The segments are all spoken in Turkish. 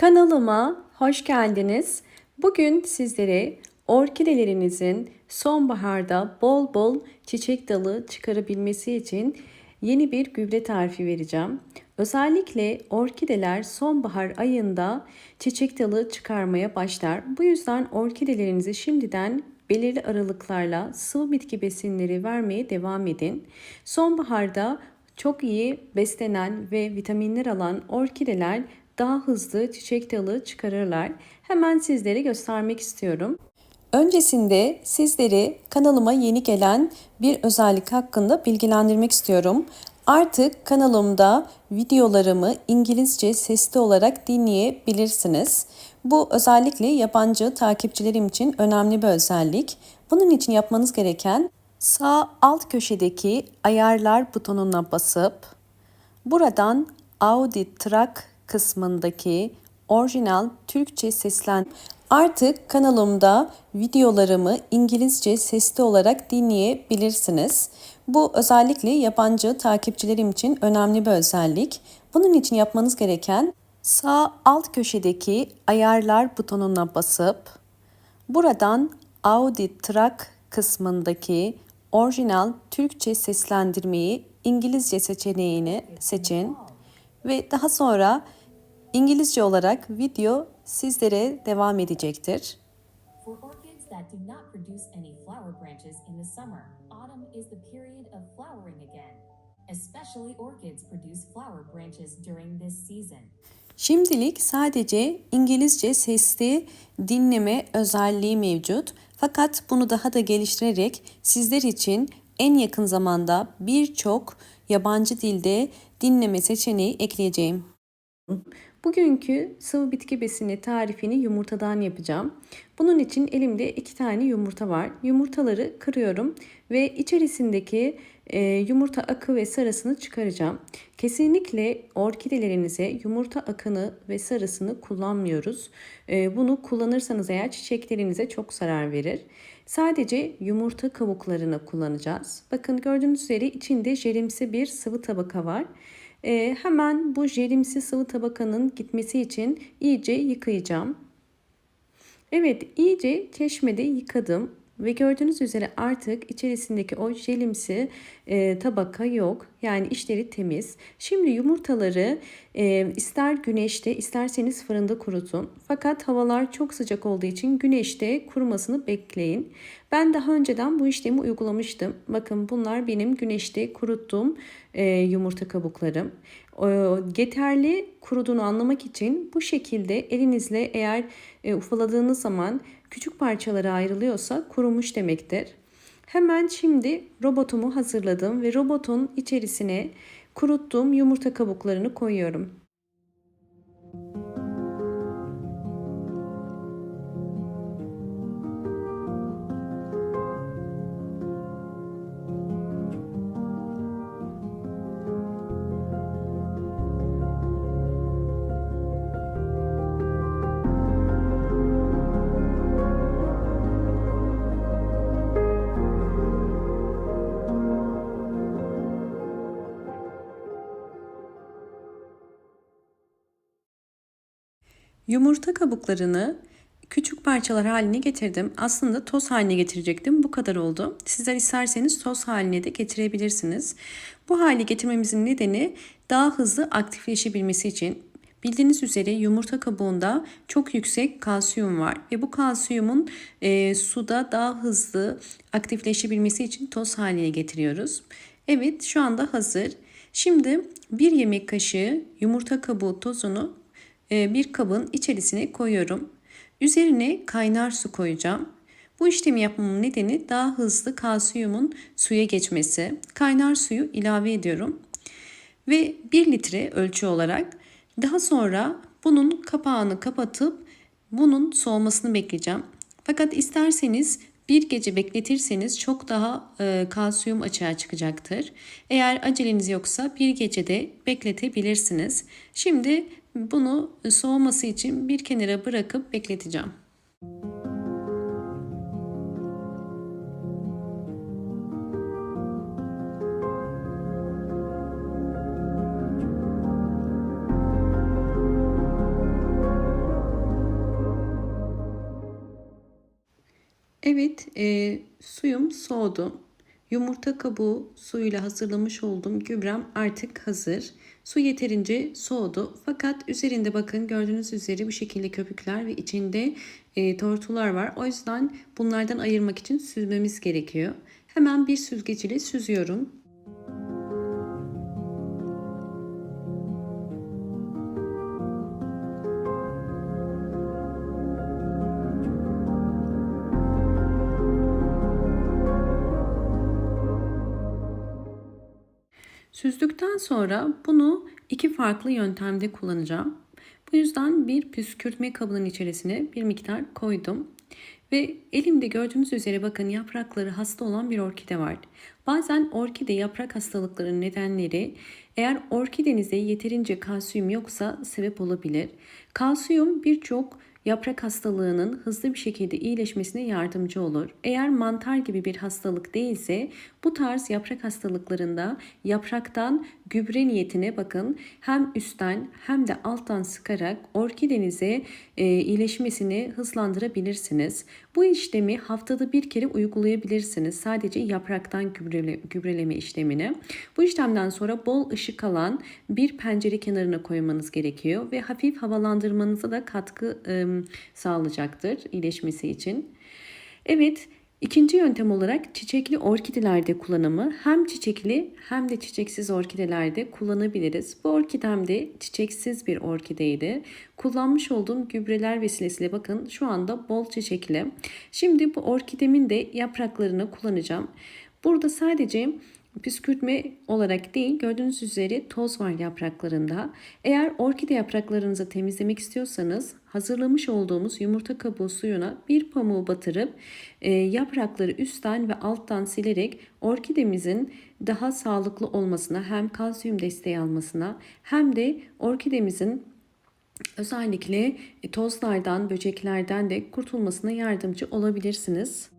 Kanalıma hoş geldiniz. Bugün sizlere orkidelerinizin sonbaharda bol bol çiçek dalı çıkarabilmesi için yeni bir gübre tarifi vereceğim. Özellikle orkideler sonbahar ayında çiçek dalı çıkarmaya başlar. Bu yüzden orkidelerinizi şimdiden belirli aralıklarla sıvı bitki besinleri vermeye devam edin. Sonbaharda çok iyi beslenen ve vitaminler alan orkideler daha hızlı çiçek dalı çıkarırlar. Hemen sizlere göstermek istiyorum. Öncesinde sizleri kanalıma yeni gelen bir özellik hakkında bilgilendirmek istiyorum. Artık kanalımda videolarımı İngilizce sesli olarak dinleyebilirsiniz. Bu özellikle yabancı takipçilerim için önemli bir özellik. Bunun için yapmanız gereken sağ alt köşedeki ayarlar butonuna basıp buradan Audi Track kısmındaki orijinal Türkçe seslen Artık kanalımda videolarımı İngilizce sesli olarak dinleyebilirsiniz. Bu özellikle yabancı takipçilerim için önemli bir özellik. Bunun için yapmanız gereken sağ alt köşedeki ayarlar butonuna basıp buradan Audi Track kısmındaki orijinal Türkçe seslendirmeyi İngilizce seçeneğini seçin ve daha sonra İngilizce olarak video sizlere devam edecektir. For orchids that do not produce any flower branches in the summer, autumn is the period of flowering again. Especially orchids produce flower branches during this season. Şimdilik sadece İngilizce sesli dinleme özelliği mevcut. Fakat bunu daha da geliştirerek sizler için en yakın zamanda birçok yabancı dilde dinleme seçeneği ekleyeceğim. Bugünkü sıvı bitki besini tarifini yumurtadan yapacağım. Bunun için elimde iki tane yumurta var. Yumurtaları kırıyorum ve içerisindeki e, yumurta akı ve sarısını çıkaracağım. Kesinlikle orkidelerinize yumurta akını ve sarısını kullanmıyoruz. E, bunu kullanırsanız eğer çiçeklerinize çok zarar verir. Sadece yumurta kabuklarını kullanacağız. Bakın gördüğünüz üzere içinde jelimsi bir sıvı tabaka var. E, hemen bu jelimsi sıvı tabakanın gitmesi için iyice yıkayacağım. Evet iyice çeşmede yıkadım ve gördüğünüz üzere artık içerisindeki o jelimsi e, tabaka yok. Yani içleri temiz. Şimdi yumurtaları e, ister güneşte isterseniz fırında kurutun. Fakat havalar çok sıcak olduğu için güneşte kurumasını bekleyin. Ben daha önceden bu işlemi uygulamıştım. Bakın bunlar benim güneşte kuruttuğum e, yumurta kabuklarım. E, yeterli kuruduğunu anlamak için bu şekilde elinizle eğer e, ufaladığınız zaman küçük parçalara ayrılıyorsa kurumuş demektir. Hemen şimdi robotumu hazırladım ve robotun içerisine kuruttuğum yumurta kabuklarını koyuyorum. Yumurta kabuklarını küçük parçalar haline getirdim. Aslında toz haline getirecektim. Bu kadar oldu. Sizler isterseniz toz haline de getirebilirsiniz. Bu hale getirmemizin nedeni daha hızlı aktifleşebilmesi için. Bildiğiniz üzere yumurta kabuğunda çok yüksek kalsiyum var ve bu kalsiyumun e, suda daha hızlı aktifleşebilmesi için toz haline getiriyoruz. Evet şu anda hazır. Şimdi bir yemek kaşığı yumurta kabuğu tozunu bir kabın içerisine koyuyorum. Üzerine kaynar su koyacağım. Bu işlemi yapmamın nedeni daha hızlı kalsiyumun suya geçmesi. Kaynar suyu ilave ediyorum. Ve 1 litre ölçü olarak daha sonra bunun kapağını kapatıp bunun soğumasını bekleyeceğim. Fakat isterseniz bir gece bekletirseniz çok daha e, kalsiyum açığa çıkacaktır. Eğer aceleniz yoksa bir gecede bekletebilirsiniz. Şimdi bunu soğuması için bir kenara bırakıp bekleteceğim. Evet, e, suyum soğudu. Yumurta kabuğu suyuyla hazırlamış olduğum gübrem artık hazır. Su yeterince soğudu. Fakat üzerinde bakın gördüğünüz üzere bu şekilde köpükler ve içinde e, tortular var. O yüzden bunlardan ayırmak için süzmemiz gerekiyor. Hemen bir süzgeç ile süzüyorum. Süzdükten sonra bunu iki farklı yöntemde kullanacağım. Bu yüzden bir püskürtme kabının içerisine bir miktar koydum. Ve elimde gördüğünüz üzere bakın yaprakları hasta olan bir orkide var. Bazen orkide yaprak hastalıklarının nedenleri eğer orkidenizde yeterince kalsiyum yoksa sebep olabilir. Kalsiyum birçok yaprak hastalığının hızlı bir şekilde iyileşmesine yardımcı olur. Eğer mantar gibi bir hastalık değilse bu tarz yaprak hastalıklarında yapraktan gübre niyetine bakın hem üstten hem de alttan sıkarak orkidenize e, iyileşmesini hızlandırabilirsiniz. Bu işlemi haftada bir kere uygulayabilirsiniz. Sadece yapraktan gübrele, gübreleme işlemini. Bu işlemden sonra bol ışık alan bir pencere kenarına koymanız gerekiyor ve hafif havalandırmanıza da katkı e, sağlayacaktır iyileşmesi için. Evet, ikinci yöntem olarak çiçekli orkidelerde kullanımı hem çiçekli hem de çiçeksiz orkidelerde kullanabiliriz. Bu orkidem de çiçeksiz bir orkideydi. Kullanmış olduğum gübreler vesilesiyle bakın şu anda bol çiçekli. Şimdi bu orkidemin de yapraklarını kullanacağım. Burada sadece püskürtme olarak değil gördüğünüz üzere toz var yapraklarında. Eğer orkide yapraklarınızı temizlemek istiyorsanız hazırlamış olduğumuz yumurta kabuğu suyuna bir pamuğu batırıp e, yaprakları üstten ve alttan silerek orkidemizin daha sağlıklı olmasına hem kalsiyum desteği almasına hem de orkidemizin özellikle tozlardan, böceklerden de kurtulmasına yardımcı olabilirsiniz.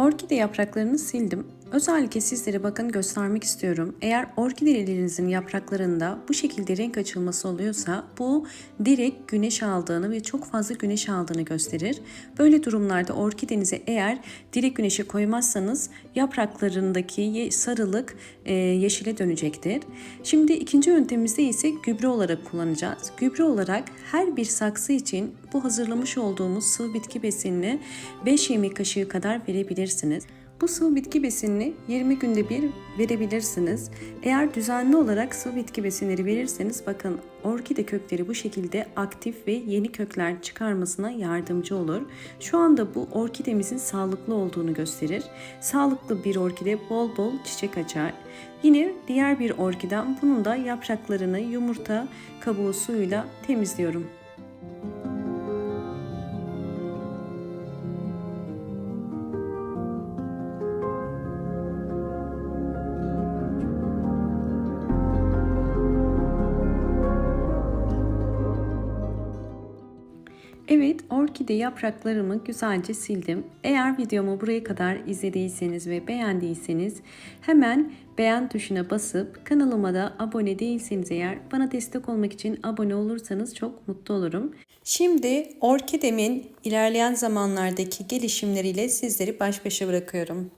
Orkide yapraklarını sildim. Özellikle sizlere bakın göstermek istiyorum. Eğer orkidelerinizin yapraklarında bu şekilde renk açılması oluyorsa bu direkt güneş aldığını ve çok fazla güneş aldığını gösterir. Böyle durumlarda orkidenize eğer direkt güneşe koymazsanız yapraklarındaki sarılık e, yeşile dönecektir. Şimdi ikinci yöntemimizde ise gübre olarak kullanacağız. Gübre olarak her bir saksı için bu hazırlamış olduğumuz sıvı bitki besinini 5 yemek kaşığı kadar verebilirsiniz. Bu sıvı bitki besinini 20 günde bir verebilirsiniz. Eğer düzenli olarak sıvı bitki besinleri verirseniz bakın orkide kökleri bu şekilde aktif ve yeni kökler çıkarmasına yardımcı olur. Şu anda bu orkidemizin sağlıklı olduğunu gösterir. Sağlıklı bir orkide bol bol çiçek açar. Yine diğer bir orkidem bunun da yapraklarını yumurta kabuğu suyuyla temizliyorum. Evet, orkide yapraklarımı güzelce sildim. Eğer videomu buraya kadar izlediyseniz ve beğendiyseniz hemen beğen tuşuna basıp kanalıma da abone değilseniz eğer bana destek olmak için abone olursanız çok mutlu olurum. Şimdi orkidemin ilerleyen zamanlardaki gelişimleriyle sizleri baş başa bırakıyorum.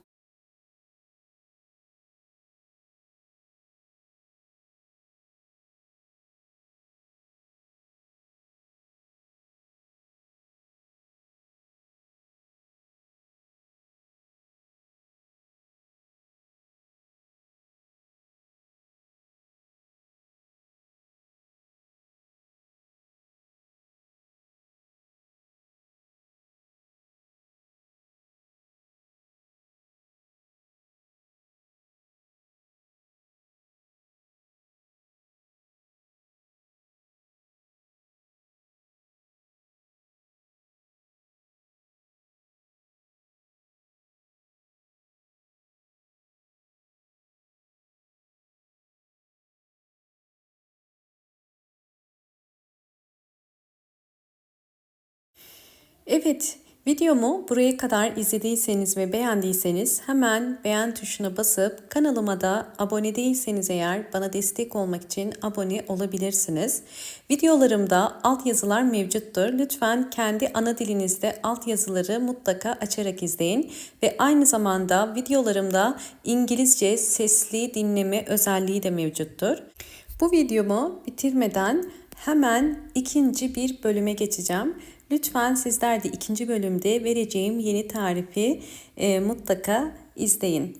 Evet, videomu buraya kadar izlediyseniz ve beğendiyseniz hemen beğen tuşuna basıp kanalıma da abone değilseniz eğer bana destek olmak için abone olabilirsiniz. Videolarımda altyazılar mevcuttur. Lütfen kendi ana dilinizde altyazıları mutlaka açarak izleyin ve aynı zamanda videolarımda İngilizce sesli dinleme özelliği de mevcuttur. Bu videomu bitirmeden hemen ikinci bir bölüme geçeceğim. Lütfen sizler de ikinci bölümde vereceğim yeni tarifi e, mutlaka izleyin.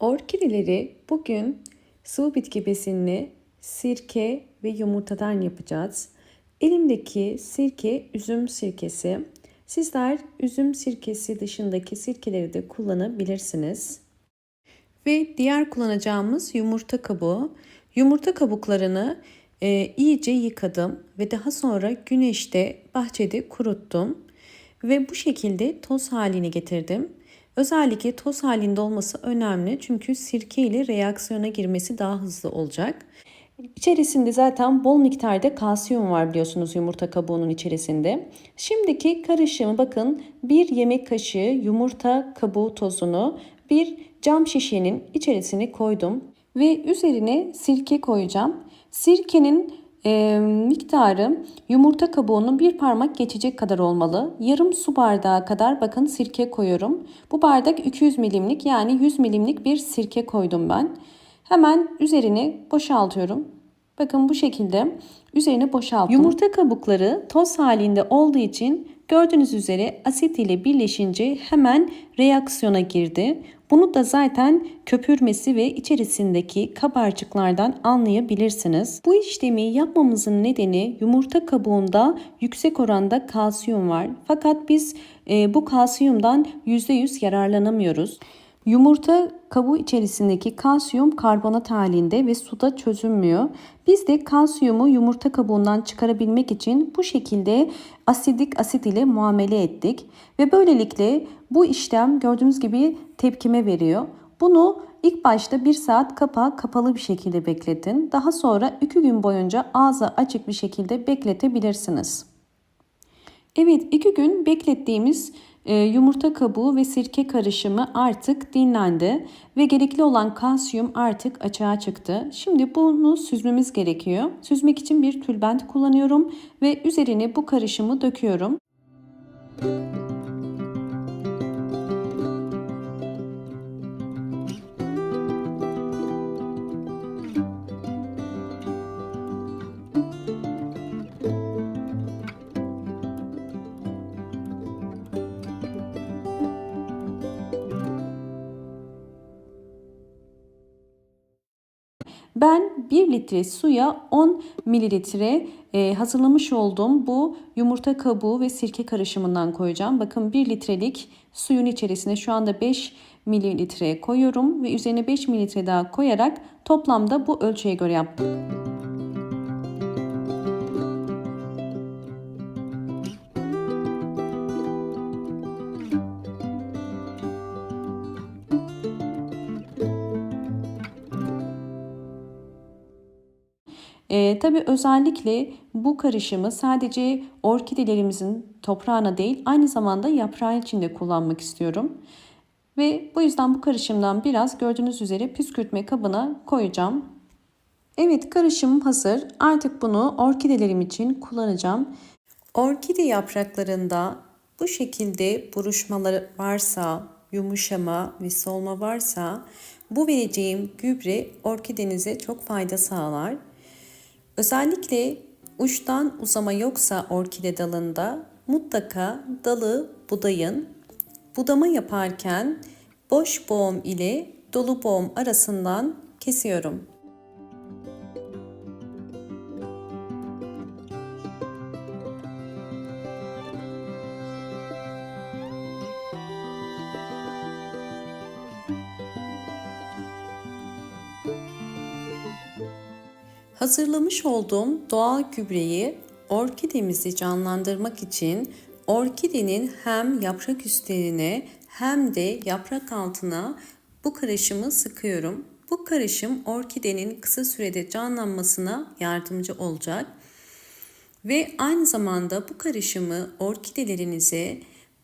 Orkideleri bugün sıvı bitki besinli sirke ve yumurtadan yapacağız. Elimdeki sirke üzüm sirkesi. Sizler üzüm sirkesi dışındaki sirkeleri de kullanabilirsiniz. Ve diğer kullanacağımız yumurta kabuğu. Yumurta kabuklarını e, iyice yıkadım ve daha sonra güneşte bahçede kuruttum. Ve bu şekilde toz haline getirdim. Özellikle toz halinde olması önemli çünkü sirke ile reaksiyona girmesi daha hızlı olacak. İçerisinde zaten bol miktarda kalsiyum var biliyorsunuz yumurta kabuğunun içerisinde. Şimdiki karışımı bakın bir yemek kaşığı yumurta kabuğu tozunu bir cam şişenin içerisine koydum ve üzerine sirke koyacağım. Sirkenin e, miktarı yumurta kabuğunun bir parmak geçecek kadar olmalı. Yarım su bardağı kadar bakın sirke koyuyorum. Bu bardak 200 milimlik yani 100 milimlik bir sirke koydum ben. Hemen üzerine boşaltıyorum. Bakın bu şekilde üzerine boşalttım. Yumurta kabukları toz halinde olduğu için gördüğünüz üzere asit ile birleşince hemen reaksiyona girdi. Bunu da zaten köpürmesi ve içerisindeki kabarcıklardan anlayabilirsiniz. Bu işlemi yapmamızın nedeni yumurta kabuğunda yüksek oranda kalsiyum var. Fakat biz e, bu kalsiyumdan %100 yararlanamıyoruz. Yumurta kabuğu içerisindeki kalsiyum karbonat halinde ve suda çözünmüyor. Biz de kalsiyumu yumurta kabuğundan çıkarabilmek için bu şekilde asidik asit ile muamele ettik. Ve böylelikle bu işlem gördüğünüz gibi tepkime veriyor. Bunu ilk başta bir saat kapağı kapalı bir şekilde bekletin. Daha sonra 2 gün boyunca ağzı açık bir şekilde bekletebilirsiniz. Evet 2 gün beklettiğimiz e, yumurta kabuğu ve sirke karışımı artık dinlendi ve gerekli olan kalsiyum artık açığa çıktı. Şimdi bunu süzmemiz gerekiyor. Süzmek için bir tülbent kullanıyorum ve üzerine bu karışımı döküyorum. Ben 1 litre suya 10 mililitre e, hazırlamış olduğum bu yumurta kabuğu ve sirke karışımından koyacağım. Bakın 1 litrelik suyun içerisine şu anda 5 mililitre koyuyorum ve üzerine 5 mililitre daha koyarak toplamda bu ölçüye göre yaptım. E, tabii özellikle bu karışımı sadece orkidelerimizin toprağına değil aynı zamanda yaprağı için de kullanmak istiyorum. Ve bu yüzden bu karışımdan biraz gördüğünüz üzere püskürtme kabına koyacağım. Evet karışımım hazır. Artık bunu orkidelerim için kullanacağım. Orkide yapraklarında bu şekilde buruşmaları varsa, yumuşama ve solma varsa bu vereceğim gübre orkidenize çok fayda sağlar. Özellikle uçtan uzama yoksa orkide dalında mutlaka dalı budayın. Budama yaparken boş boğum ile dolu boğum arasından kesiyorum. Hazırlamış olduğum doğal gübreyi orkidemizi canlandırmak için orkidenin hem yaprak üstlerine hem de yaprak altına bu karışımı sıkıyorum. Bu karışım orkidenin kısa sürede canlanmasına yardımcı olacak. Ve aynı zamanda bu karışımı orkidelerinize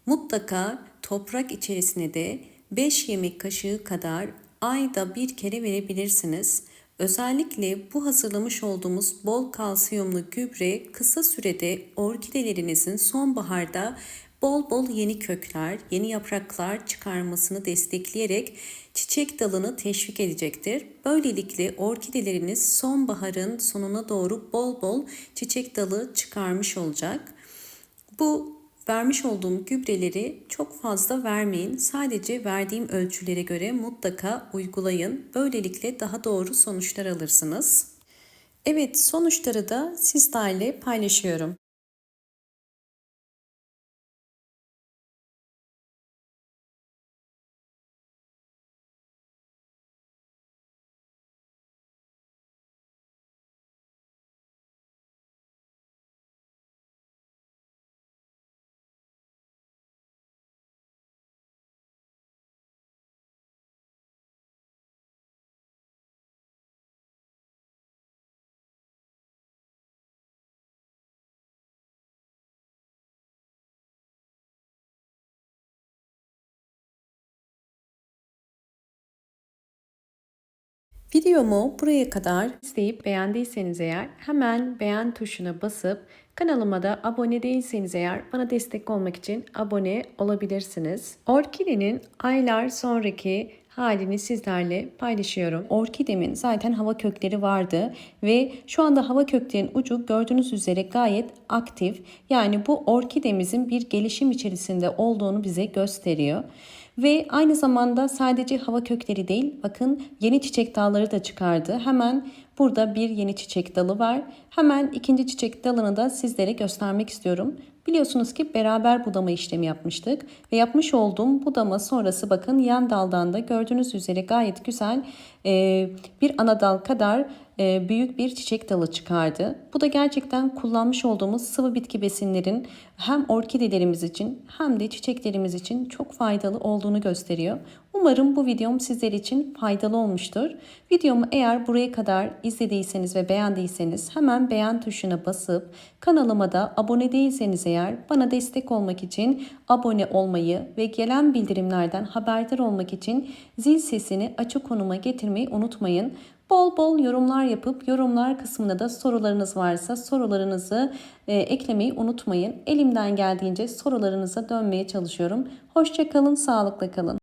mutlaka toprak içerisine de 5 yemek kaşığı kadar ayda bir kere verebilirsiniz. Özellikle bu hazırlamış olduğumuz bol kalsiyumlu gübre kısa sürede orkidelerinizin sonbaharda bol bol yeni kökler, yeni yapraklar çıkarmasını destekleyerek çiçek dalını teşvik edecektir. Böylelikle orkideleriniz sonbaharın sonuna doğru bol bol çiçek dalı çıkarmış olacak. Bu vermiş olduğum gübreleri çok fazla vermeyin. Sadece verdiğim ölçülere göre mutlaka uygulayın. Böylelikle daha doğru sonuçlar alırsınız. Evet, sonuçları da sizlerle paylaşıyorum. Videomu buraya kadar izleyip beğendiyseniz eğer hemen beğen tuşuna basıp kanalıma da abone değilseniz eğer bana destek olmak için abone olabilirsiniz. Orkidenin aylar sonraki halini sizlerle paylaşıyorum. Orkidemin zaten hava kökleri vardı ve şu anda hava köklerin ucu gördüğünüz üzere gayet aktif. Yani bu orkidemizin bir gelişim içerisinde olduğunu bize gösteriyor. Ve aynı zamanda sadece hava kökleri değil bakın yeni çiçek dalları da çıkardı. Hemen burada bir yeni çiçek dalı var. Hemen ikinci çiçek dalını da sizlere göstermek istiyorum. Biliyorsunuz ki beraber budama işlemi yapmıştık ve yapmış olduğum budama sonrası bakın yan daldan da gördüğünüz üzere gayet güzel bir ana dal kadar e, büyük bir çiçek dalı çıkardı. Bu da gerçekten kullanmış olduğumuz sıvı bitki besinlerin hem orkidelerimiz için hem de çiçeklerimiz için çok faydalı olduğunu gösteriyor. Umarım bu videom sizler için faydalı olmuştur. Videomu eğer buraya kadar izlediyseniz ve beğendiyseniz hemen beğen tuşuna basıp kanalıma da abone değilseniz eğer bana destek olmak için abone olmayı ve gelen bildirimlerden haberdar olmak için zil sesini açık konuma getirmeyi unutmayın. Bol bol yorumlar yapıp yorumlar kısmında da sorularınız varsa sorularınızı e, eklemeyi unutmayın. Elimden geldiğince sorularınıza dönmeye çalışıyorum. Hoşçakalın, sağlıkla kalın.